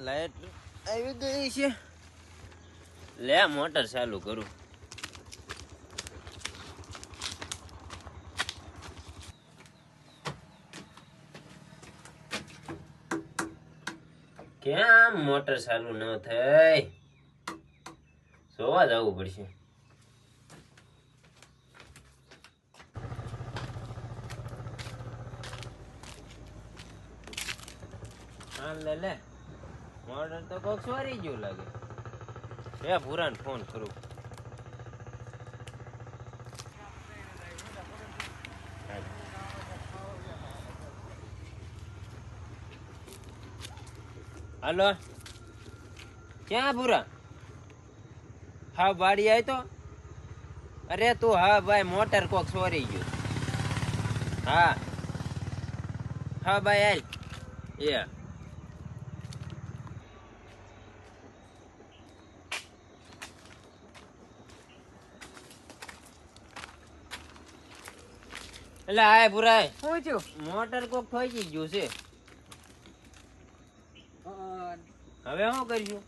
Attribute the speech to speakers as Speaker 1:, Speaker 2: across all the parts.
Speaker 1: Light આવી ગઈ છે. લે, મોટર ચાલુ કરું. કેમ મોટર ચાલુ ન થઈ? જોવા જવું પડશે. હા, લે લે. મોટર તો કોક સોરી ગયું લાગે. એ ભૂરાને ફોન કરું. હાલો. ક્યાં ભૂરા હા, વાડી આય તો. અરે તું હા ભાઈ, મોટર કોક સોરી ગયું. હા. હા, ભાઈ હાલ એ. એટલે આય ભૂરાય
Speaker 2: હું છું.
Speaker 1: મોટર કોક થઈ ગયું છે. હવે શું કરીશું?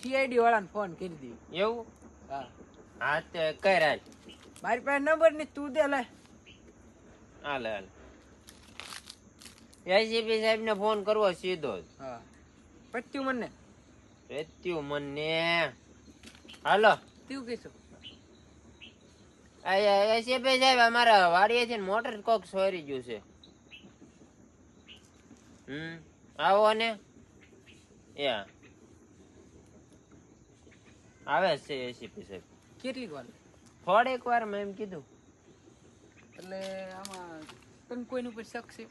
Speaker 2: સીઆઈડી વાળાને ફોન કરી દી
Speaker 1: એવું?
Speaker 2: હા.
Speaker 1: હા તે કઈ હાલ
Speaker 2: મારી પાસે નંબરની તું દે લે.
Speaker 1: હાલ હાલ. એસીપી સાહેબ ને ફોન કરવો સીધો જ.
Speaker 2: હા. પત્યું મને
Speaker 1: રેત્યું મને હાલો.
Speaker 2: તું કીધું.
Speaker 1: એસીપી સાહેબ અમારા વાડીએ છે મોટર કોક સોરી ગયું છે. હમ આવો ને. યા. આવે છે એસીપી સાહેબ.
Speaker 2: કેટલીક વાર?
Speaker 1: થોડીક વાર મેં એમ કીધું.
Speaker 2: એટલે આમાં તને કોઈનું ઉપર શક છે?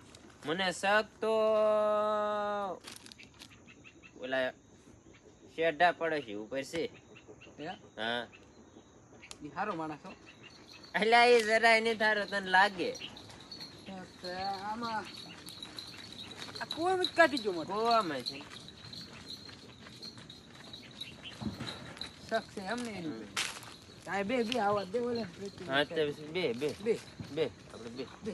Speaker 1: મને શક તો ઓલા શેઢા પડે છે ઉપર છે.
Speaker 2: હા? હારો માણસ હો.
Speaker 1: એટલે એ જરાય નહીં તને લાગે.
Speaker 2: આમાં આ જ કાઢી જો મોટો
Speaker 1: છે.
Speaker 2: છે આ બે બે આવા દે ઓલે
Speaker 1: હા તો બે બે.
Speaker 2: બે.
Speaker 1: બે આપણે બે.
Speaker 2: બે.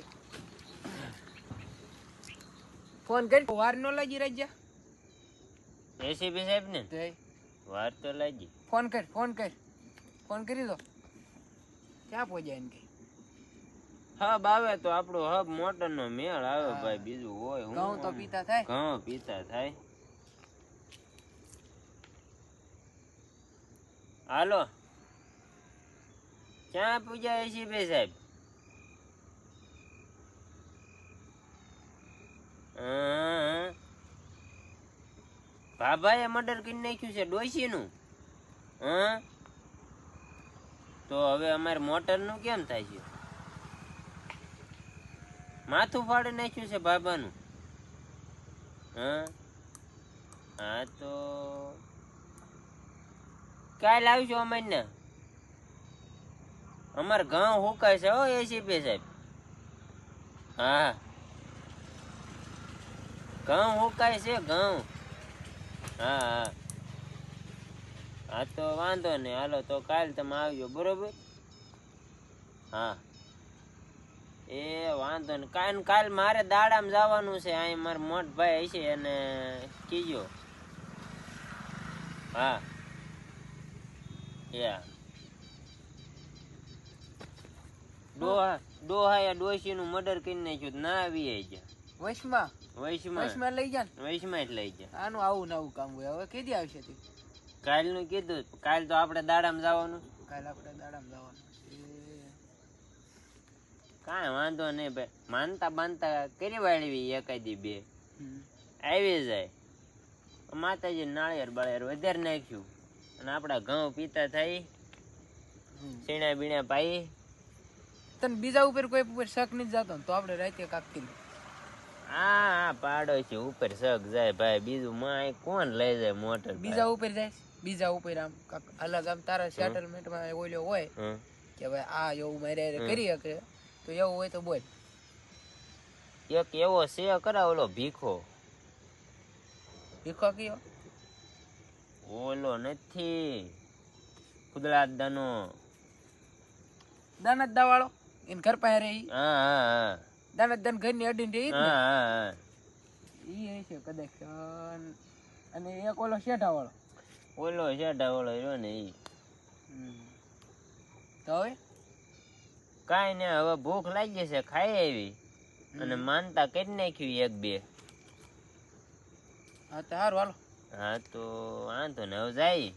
Speaker 2: ફોન કરી. વાર નો લાગી રાજા
Speaker 1: એસીબી સાહેબ ને વાર તો લાગી.
Speaker 2: ફોન કર ફોન કર. ફોન કરી દો. ક્યાં પહોંચ્યા એમ કે?
Speaker 1: હબ આવે તો આપણો હબ મોટર નો મેળ આવે ભાઈ બીજું હોય
Speaker 2: ઘઉં તો પીતા થાય?
Speaker 1: ઘઉં પીતા થાય. હાલો. ક્યાં પૂજા એસીપી સાહેબ? હા. ભાભાએ મર્ડર કરી નાખ્યું છે ડોશીનું? હા? તો હવે અમારે મોટરનું કેમ થાય છે? માથું ફાડી નાખ્યું છે બાબાનું. હા? હા તો કાલ આવજો અમારે ને અમારે ઘઉં હુકાય છે હો એસીપી સાહેબ. હા. ઘઉં હુકાય છે, ઘઉં. હા હા. હા તો વાંધો નહીં. હાલો તો કાલ તમે આવજો બરોબર? હા. એ વાંધો નહીં. કાલ કાલ મારે દાડામાં જવાનું છે. અહીં મારો મોટ ભાઈ હશે એને કીજો. હા. યા. ડોહા ડોહાયા ડોશી નું મર્ડર કરી નાખ્યું. ના આવી જાય
Speaker 2: વૈશમાં?
Speaker 1: વૈશમાં.
Speaker 2: વૈશમાં લઈ જા ને.
Speaker 1: વૈશમાં જ લઈ જાય
Speaker 2: આનું આવું નવું કામ હોય. હવે કેદી આવશે તે?
Speaker 1: કાલનું કીધું કાલ તો આપણે દાડામાં જવાનું.
Speaker 2: કાલ આપણે દાડામાં જવાનું.
Speaker 1: કાંઈ વાંધો નહીં ભાઈ. માનતા બાંધતા કરી વાળવી એકાદી બે. આવી જાય. માતાજી નાળિયેર બાળિયેર વધારે નાખ્યું. અને આપણા ઘઉં પીતા થાય.
Speaker 2: હમ.
Speaker 1: સીણા બીણા પાઈ.
Speaker 2: તને બીજા ઉપર કોઈ ઉપર શક નહીં જતો તો આપણે રાતે કાક
Speaker 1: હા હા ઉપર સગ જાય ભાઈ. બીજું માં કોણ લઈ જાય મોટર
Speaker 2: બીજા ઉપર જાય? બીજા ઉપર આમ અલગ આમ તારા સેટલમેન્ટમાં ઓલ્યો હોય કે ભાઈ આ એવું મારે કરી શકે તો એવું હોય તો બોલ.
Speaker 1: એક એવો છે કરા ઓલો ભીખો.
Speaker 2: ભીખો કયો?
Speaker 1: ઓલો નથી. કુદળાત દાનો
Speaker 2: દાનત દાવાળો એને ઘર પાસે રહી?
Speaker 1: હા હા હા.
Speaker 2: દાનત દાન ઘરની અડીને રહી
Speaker 1: હા
Speaker 2: ઈ છે કદાચ અને એક ઓલો શેઠા વાળો
Speaker 1: ઓલો શેઠા વાળો રહ્યો ને ઈ.
Speaker 2: તો હવે?
Speaker 1: કાંઈ ને હવે ભૂખ લાગી છે ખાઈ આવી. અને માનતા કરી નાખ્યું એક બે.
Speaker 2: હા તો સારું હાલો.
Speaker 1: હા તો વાંધો ને હવે જાય.